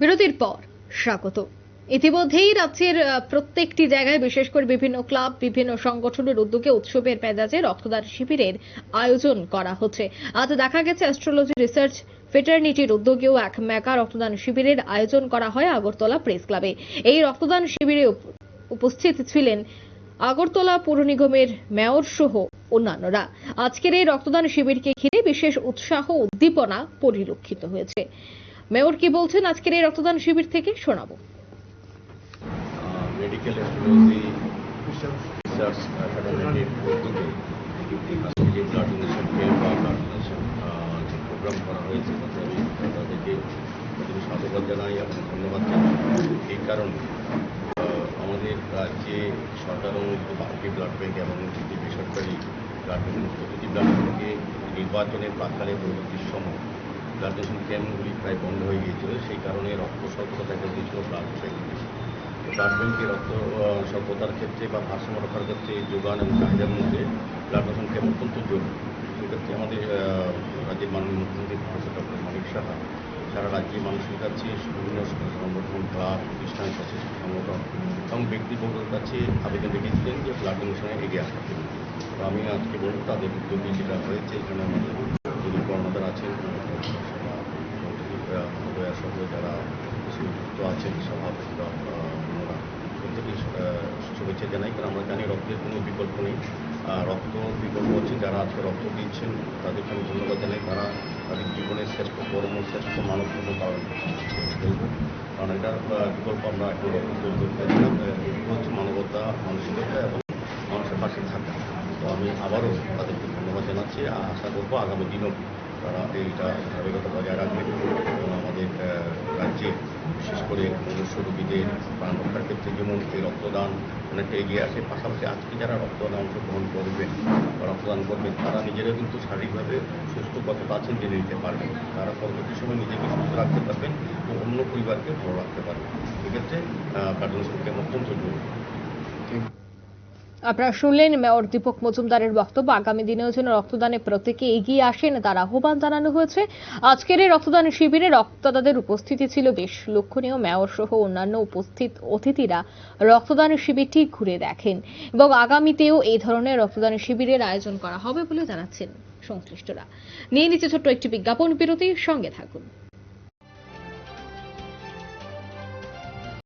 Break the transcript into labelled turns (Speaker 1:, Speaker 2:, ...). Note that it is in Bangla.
Speaker 1: বিরতির পর স্বাগত। ইতিমধ্যেই রাজ্যের প্রত্যেকটি জায়গায়, বিশেষ করে বিভিন্ন ক্লাব, বিভিন্ন সংগঠনের উদ্যোগে উৎসবের মেজাজে রক্তদান শিবিরের আয়োজন করা হচ্ছে। আজ দেখা গেছে অ্যাস্ট্রোলজি রিসার্চ ফেটার্নিটির উদ্যোগেও এক মেগা রক্তদান শিবিরের আয়োজন করা হয় আগরতলা প্রেস ক্লাবে এই রক্তদান শিবিরে উপ- উপস্থিত ছিলেন আগরতলা পৌর নিগমের মেয়র সহ অন্যান্যরা। আজকের এই রক্তদান শিবিরকে ঘিরে বিশেষ উৎসাহ উদ্দীপনা পরিলক্ষিত হয়েছে। মেয়র কি বলছেন? আজকের এই রক্তদান শিবির থেকে শোনাবো।
Speaker 2: মেডিকেল রিসার্চ যে প্রোগ্রাম করা হয়েছে আমি তাদেরকে জানাই এবং ধন্যবাদ জানাই। এই কারণে আমাদের রাজ্যে সরকার অনুমোদিত বারোটি ব্লাড ব্যাংক এবং দুটি বেসরকারি ব্লাড ডোনেশন প্রতিটি ব্লাড নির্বাচনের প্রাকালে পরবর্তী সময় ডোনেশন ক্যাম্পগুলি প্রায় বন্ধ হয়ে গিয়েছিল, সেই কারণে রক্ত স্বল্পতা দেখা দিয়েছিল ব্লাড ব্যাংক ব্লাড ব্যাংকে রক্ত স্বল্পতার ক্ষেত্রে বা ভারসাম্য রক্ষার ক্ষেত্রে যোগান এবং চাহিদার মধ্যে ব্লাড ক্যাম্প অত্যন্ত জরুরি। সেক্ষেত্রে আমাদের রাজ্যের মাননীয় মুখ্যমন্ত্রী প্রফেসর ডক্টর মানিক সাহা, সারা রাজ্যের মানুষের কাছে বিভিন্ন সংগঠন ক্লাব প্রতিষ্ঠান স্বেচ্ছাসেবী সংগঠন এবং ব্যক্তিবর্গের কাছে আবেদন রেখেছিলেন যে ব্লাড ডোনেশনে এগিয়ে আসার জন্য। তো আমি আজকে বলব তাদের উদ্যোগে যেটা হয়েছে, এখানে আমাদের যিনি কর্ণধার আছেন মহোদয়া সহ যারা যুক্ত আছেন সভাপতি বা ওনারা প্রত্যেকে শুভেচ্ছা জানাই। কারণ আমরা জানি রক্তের কোনো বিকল্প নেই। রক্ত বিকল্প হচ্ছে যারা আজকে রক্ত দিচ্ছেন, তাদেরকে আমি ধন্যবাদ জানাই। তারা তাদের জীবনের শ্রেষ্ঠ কর্ম, শ্রেষ্ঠ মানব ধর্ম পালন করছে। বলব কারণ এটা বিকল্প আমরা এখন রক্ত তৈরি করতে পারি না। হচ্ছে মানবতা মানসিকতা এবং মানুষের পাশে থাকা তো আমি আবারও তাদেরকে ধন্যবাদ জানাচ্ছি। আশা করব আগামী দিনও তারা এইটা ধারাবাহিকতা বজায় রাখবেন এবং আমাদের রাজ্যে বিশেষ করে মনুষ্য রোগীদের প্রাণ রক্ষার ক্ষেত্রে যেমন এই রক্তদান অনেকটা এগিয়ে আসে, পাশাপাশি আজকে যারা রক্তদানে অংশগ্রহণ করবেন বা রক্তদান করবেন, তারা নিজেরা কিন্তু শারীরিকভাবে সুস্থ কতটা আছেন জেনে নিতে পারবেন। তারা পরবর্তী সময় নিজেকে সুস্থ রাখতে পারবেন ও অন্য পরিবারকে ভালো রাখতে পারবেন। সেক্ষেত্রে কার্যক্রমকে অত্যন্ত জরুরি
Speaker 1: আপনারা শুনলেন মেয়র দীপক মজুমদারের বক্তব্য। আগামী দিনেও যেন রক্তদানে প্রত্যেকে এগিয়ে আসেন তার আহ্বান জানানো হয়েছে। আজকের এই রক্তদান শিবিরে রক্তদাতাদের উপস্থিতি ছিল বেশ। লক্ষণীয় মেয়র সহ অন্যান্য উপস্থিত অতিথিরা রক্তদান শিবিরটি ঘুরে দেখেন এবং আগামীতেও এই ধরনের রক্তদান শিবিরের আয়োজন করা হবে বলে জানাচ্ছেন সংশ্লিষ্টরা। নিয়ে নিচ্ছে ছোট্ট একটি বিজ্ঞাপন। বিরতির সঙ্গে থাকুন।